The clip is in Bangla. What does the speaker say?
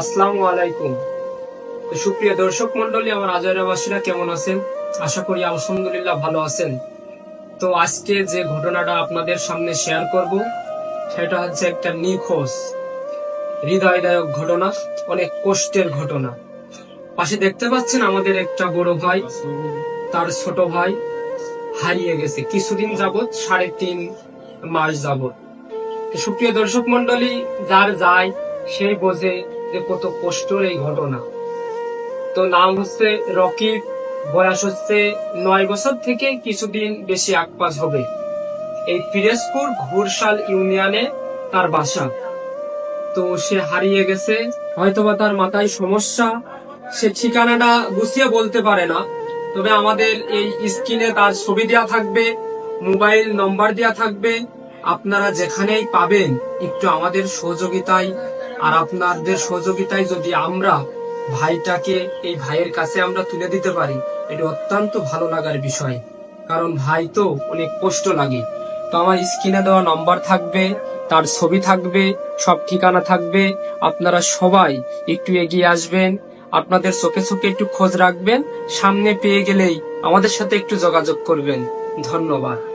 আসসালামু আলাইকুম। তো সুপ্রিয় দর্শক মন্ডলী আমার আজয়রাবাসীরা কেমন আছেন? আশা করি আলহামদুলিল্লাহ ভালো আছেন। তো আজকে যে ঘটনাটা আপনাদের সামনে শেয়ার করব, সেটা হচ্ছে একটা নিখোঁজ, হৃদয়দায়ক ঘটনা, অনেক কষ্টের ঘটনা। পাশে দেখতে পাচ্ছেন আমাদের একটা বড় ভাই, তার ছোট ভাই হারিয়ে গেছে কিছুদিন যাবত সাড়ে তিন মাস যাবত সুপ্রিয় দর্শক মন্ডলী যার যায় সেই বোঝে যে কত কষ্টর এই ঘটনা। তো নাম হচ্ছে রকিব, বয়স হচ্ছে নয় বছর থেকে কিছুদিন বেশি আকপাস হবে। এই পিরেজপুর ঘুরশাল ইউনিয়নে তার বাসা। তো সে হারিয়ে গেছে, হয়তোবা তার মাথায় সমস্যা, সে ঠিকানাটা গুছিয়ে বলতে পারে না। তবে আমাদের এই স্ক্রিনে তার ছবি দেওয়া থাকবে, মোবাইল নম্বর দেওয়া থাকবে। আপনারা যেখানেই পাবেন একটু আমাদের সহযোগিতায় আর আপনাদের সহযোগিতায় যদি আমরা ভাইটাকে, এই ভাইয়ের কাছে আমরা তুলে দিতে পারি, এটা অত্যন্ত ভালো লাগার বিষয়। কারণ ভাই তো অনেক কষ্ট লাগে। তো আমার স্ক্রিনে দেওয়া নম্বর থাকবে, তার ছবি থাকবে, সব ঠিকানা থাকবে। আপনারা সবাই একটু এগিয়ে আসবেন, আপনাদের চোখে চোখে একটু খোঁজ রাখবেন, সামনে পেয়ে গেলেই আমাদের সাথে একটু যোগাযোগ করবেন। ধন্যবাদ।